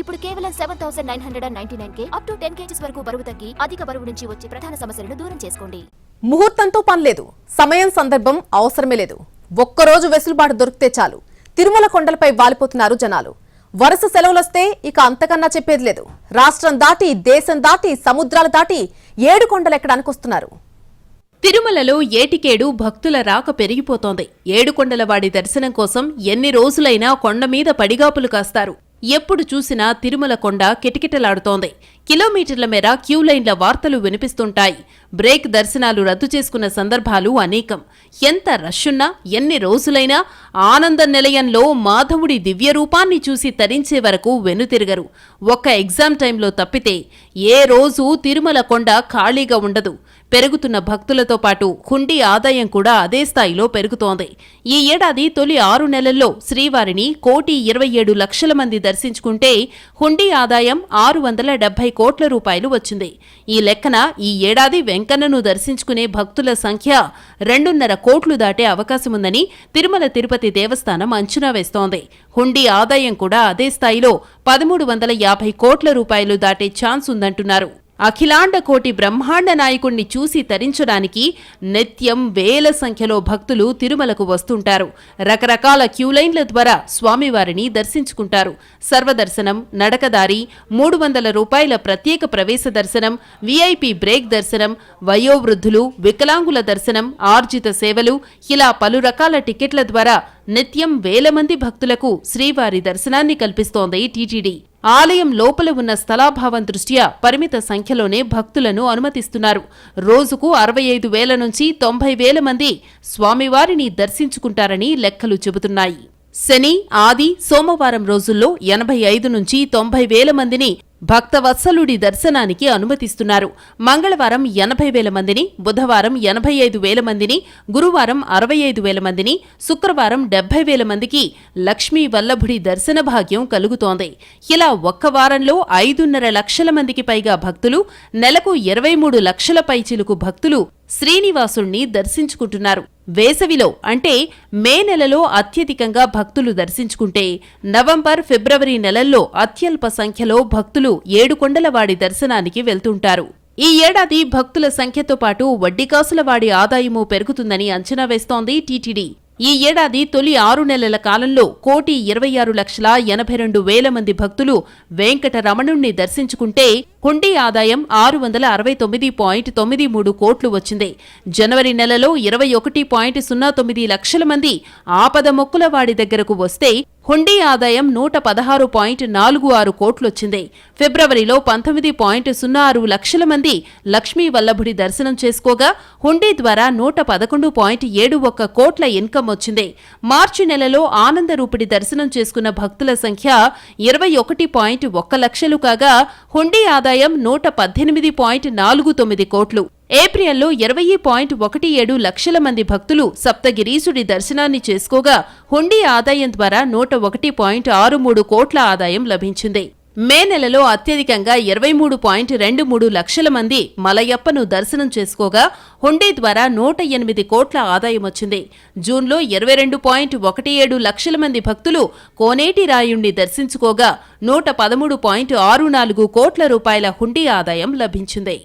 ఇప్పుడు కేవలం seven thousand nine hundred and ninety nine K up to ten kgs వరకు బరువు తగ్గి అధిక బరువు నుంచి వచ్చే ప్రధాన సమస్యలను దూరం చేసుకోండి. ముహూర్తంతో పని లేదు. సమయం సందర్భం అవసరమే లేదు. ఒక్కరోజు వెసులుబాటు దొరికితే చాలు. తిరుమల కొండలపై వాలిపోతున్నారు జనాలు. వరుస సెలవులొస్తే ఇక అంతకన్నా చెప్పేది లేదు. రాష్ట్రం దాటి దేశం దాటి సముద్రాలు దాటి ఏడు కొండలు ఎక్కడానికి వస్తున్నారు తిరుమలలో ఏటికేడు భక్తుల రాక పెరిగిపోతోంది. ఏడుకొండలవాడి దర్శనం కోసం ఎన్ని రోజులైనా కొండ మీద పడిగాపులు కాస్తారు. ఎప్పుడు చూసినా తిరుమల కొండ కిటకిటలాడుతోంది. కిలోమీటర్ల మేర క్యూలైన్ల వార్తలు వినిపిస్తుంటాయి. బ్రేక్ దర్శనాలు రద్దు చేసుకున్న సందర్భాలు అనేకం. ఎంత రష్యున్నా ఎన్ని రోజులైనా ఆనంద నిలయంలో మాధవుడి దివ్య రూపాన్ని చూసి తరించే వరకు వెనుతిరగరు. ఒక్క ఎగ్జామ్ టైంలో తప్పితే ఏ రోజు తిరుమల కొండ ఖాళీగా ఉండదు. పెరుగుతున్న భక్తులతో పాటు హుండీ ఆదాయం కూడా అదే స్థాయిలో పెరుగుతోంది. ఈ ఏడాది తొలి ఆరు నెలల్లో శ్రీవారిని కోటి ఇరవై ఏడు లక్షల మంది దర్శించుకుంటే హుండీ ఆదాయం ఆరు వందల డెబ్బై కోట్ల రూపాయలు వచ్చింది. ఈ లెక్కన ఈ ఏడాది వెంకన్నను దర్శించుకునే భక్తుల సంఖ్య రెండున్నర కోట్లు దాటే అవకాశముందని తిరుమల తిరుపతి దేవస్థానం అంచనా వేస్తోంది. హుండీ ఆదాయం కూడా అదే స్థాయిలో పదమూడు వందల యాభై కోట్ల రూపాయలు దాటే ఛాన్స్ ఉందంటున్నారు. అఖిలాండ కోటి బ్రహ్మాండ నాయకుణ్ణి చూసి తరించడానికి నిత్యం వేల సంఖ్యలో భక్తులు తిరుమలకు వస్తుంటారు. రకరకాల క్యూలైన్ల ద్వారా స్వామివారిని దర్శించుకుంటారు. సర్వదర్శనం నడకదారి మూడు వందల రూపాయల ప్రత్యేక ప్రవేశ దర్శనం వీఐపీ బ్రేక్ దర్శనం వయోవృద్ధులు వికలాంగుల దర్శనం ఆర్జిత సేవలు ఇలా పలు రకాల టికెట్ల ద్వారా నిత్యం వేల మంది భక్తులకు శ్రీవారి దర్శనాన్ని కల్పిస్తోంది టీటీడీ. ఆలయం లోపల ఉన్న స్థలాభావం దృష్ట్యా పరిమిత సంఖ్యలోనే భక్తులను అనుమతిస్తున్నారు. రోజుకు అరవై ఐదు వేల నుంచి తొంభై వేల మంది స్వామివారిని దర్శించుకుంటారని లెక్కలు చెబుతున్నాయి. శని ఆది సోమవారం రోజుల్లో ఎనభై ఐదు నుంచి తొంభై వేల మందిని భక్తవత్సలుడి దర్శనానికి అనుమతిస్తున్నారు. మంగళవారం ఎనభై వేల మందిని బుధవారం ఎనభై ఐదు వేల మందిని గురువారం అరవై ఐదు వేల మందిని శుక్రవారం డెబ్బై వేల మందికి లక్ష్మీ వల్లభుడి దర్శన భాగ్యం కలుగుతోంది. ఇలా ఒక్క వారంలో ఐదున్నర లక్షల మందికి పైగా భక్తులు నెలకు ఇరవై మూడు లక్షల పైచిలుకు భక్తులు శ్రీనివాసుణ్ణి దర్శించుకుంటున్నారు. వేసవిలో అంటే మే నెలలో అత్యధికంగా భక్తులు దర్శించుకుంటే నవంబర్ ఫిబ్రవరి నెలల్లో అత్యల్ప సంఖ్యలో భక్తులు ఏడుకొండలవాడి దర్శనానికి వెళ్తుంటారు. ఈ ఏడాది భక్తుల సంఖ్యతో పాటు వడ్డీకాసులవాడి ఆదాయమూ పెరుగుతుందని అంచనా వేస్తోంది టీటీడీ. ఈ ఏడాది తొలి ఆరు నెలల కాలంలో కోటి ఇరవై ఆరు లక్షల ఎనభై రెండు వేల మంది భక్తులు వెంకటరమణుణ్ణి దర్శించుకుంటే హుండీ ఆదాయం ఆరు వందల అరవై తొమ్మిది పాయింట్ తొమ్మిది మూడు కోట్లు వచ్చింది. జనవరి నెలలో ఇరవై ఒకటి పాయింట్ సున్నా తొమ్మిది లక్షల మంది ఆపద మొక్కుల వాడి దగ్గరకు వస్తే హుండీ ఆదాయం నూట పదహారు పాయింట్ నాలుగు ఆరు కోట్లొచ్చింది. ఫిబ్రవరిలో పంతొమ్మిది పాయింట్ సున్నా ఆరు లక్షల మంది లక్ష్మీ వల్లభుడి దర్శనం చేసుకోగా హుండీ ద్వారా నూట పదకొండు పాయింట్ ఏడు ఒక్క కోట్ల ఇన్కమ్ వచ్చింది. మార్చి నెలలో ఆనందరూపిడి దర్శనం చేసుకున్న భక్తుల సంఖ్య ఇరవై ఒకటి పాయింట్ ఒక్క లక్షలు కాగా హుండీ ఆదాయం నూట పద్దెనిమిది పాయింట్ నాలుగు తొమ్మిది కోట్లు. ఏప్రిల్లో ఇరవై పాయింట్ ఒకటి ఏడు లక్షల మంది భక్తులు సప్తగిరీసుడి దర్శనాన్ని చేసుకోగా హుండీ ఆదాయం ద్వారా నూట ఒకటి పాయింట్ ఆరు మూడు కోట్ల ఆదాయం లభించింది. మే నెలలో అత్యధికంగా ఇరవై మూడు పాయింట్ రెండు మూడు లక్షల మంది మలయప్పను దర్శనం చేసుకోగా హుండీ ద్వారా నూట ఎనిమిది కోట్ల ఆదాయం వచ్చింది. జూన్లో ఇరవై రెండు పాయింట్ ఒకటి ఏడు లక్షల మంది భక్తులు కోనేటి రాయుణ్ణి దర్శించుకోగా నూట పదమూడు పాయింట్ ఆరు నాలుగు కోట్ల రూపాయల హుండీ ఆదాయం లభించింది.